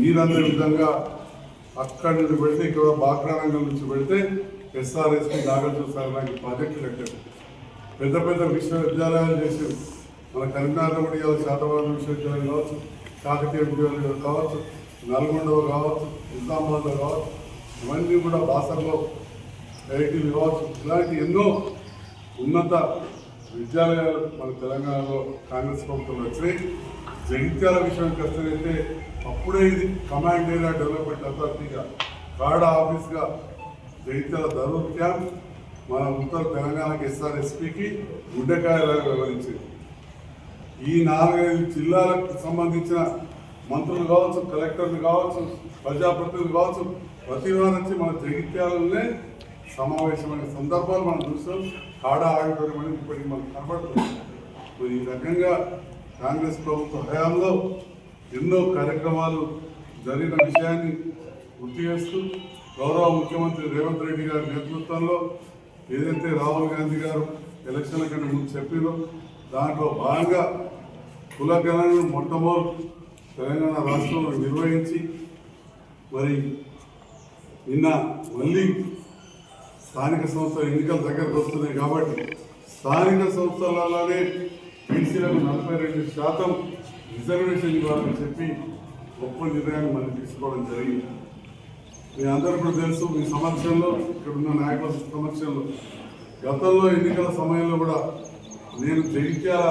మీరందరి విధంగా అక్కడి నుంచి పెడితే ఇక్కడ బాక్రానంగం నుంచి పెడితే ఎస్ఆర్ఎస్పి నాగార్జున సార్ నాకు ప్రాజెక్టులు కట్టారు పెద్ద పెద్ద విశ్వవిద్యాలయాలు చేశారు మన కరీంనగర్ కూడా ఇవాళ శాతవాహన విశ్వవిద్యాలయం కావచ్చు కాకతీయ విశ్వవిద్యాలయం కావచ్చు నల్గొండలో కావచ్చు నిజామాబాద్లో కావచ్చు ఇవన్నీ కూడా బాసర్లో ఐటీలు కావచ్చు ఇలాంటి ఎన్నో ఉన్నత విద్యాలయాలు మన తెలంగాణలో కాంగ్రెస్ ప్రభుత్వం వచ్చినాయి. జగిత్యాల విషయానికి వస్తేనైతే అప్పుడే ఇది కమాండ్ ఏరియా డెవలప్మెంట్ అథారిటీగా కాడ ఆఫీస్గా జగిత్యాల ధరూర్ క్యాంప్ మన ఉత్తర తెలంగాణకి ఎస్ఆర్ఎస్పికి గుడ్డకాయలాగా వివరించింది ఈ నాలుగైదు జిల్లాలకు సంబంధించిన మంత్రులు కావచ్చు కలెక్టర్లు కావచ్చు ప్రజాప్రతినిధులు కావచ్చు ప్రతి వారి మన జగిత్యాలనే సమావేశమైన సందర్భాలు మనం చూస్తాం కాడ ఆడిటోరియం అనేది ఇప్పటికి మనకు కనబడుతుంది. ఈ రకంగా కాంగ్రెస్ ప్రభుత్వ హయాంలో ఎన్నో కార్యక్రమాలు జరిగిన విషయాన్ని గుర్తు చేస్తూ గౌరవ ముఖ్యమంత్రి రేవంత్ రెడ్డి గారి నేతృత్వంలో ఏదైతే రాహుల్ గాంధీ గారు ఎలక్షన్ల కంటే ముందు చెప్పారో దాంట్లో భాగంగా కులగణను మొట్టమొదటి తెలంగాణ రాష్ట్రంలో నిర్వహించి మరి నిన్న మళ్ళీ స్థానిక సంస్థల ఎన్నికల దగ్గరకు వస్తున్నాయి కాబట్టి స్థానిక సంస్థలలోనే బీసీలకు నలభై రెండు శాతం రిజర్వేషన్ ఇవ్వాలని చెప్పి గొప్ప నిర్ణయాన్ని మళ్ళీ తీసుకోవడం జరిగింది. మీ అందరూ కూడా తెలుసు మీ సమక్షంలో ఇక్కడ ఉన్న నాయకుల సమక్షంలో గతంలో ఎన్నికల సమయంలో కూడా నేను జగిత్యాల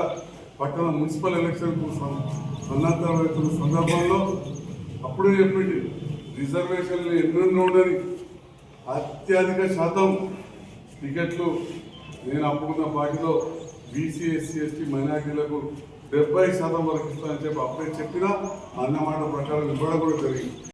పట్టణ మున్సిపల్ ఎలక్షన్కు సన్నద్ధమవుతున్న సందర్భంలో అప్పుడే చెప్పింది రిజర్వేషన్లు ఎన్నెన్నో ఉండని అత్యధిక శాతం టికెట్లు నేను అప్పుకున్న పార్టీలో బీసీ ఎస్సీ ఎస్టీ మైనార్టీలకు డెబ్బై శాతం వరకు ఇస్తానని చెప్పి అప్పుడే చెప్పినా అన్నమాట ప్రకారం ఇవ్వడం కూడా జరిగింది.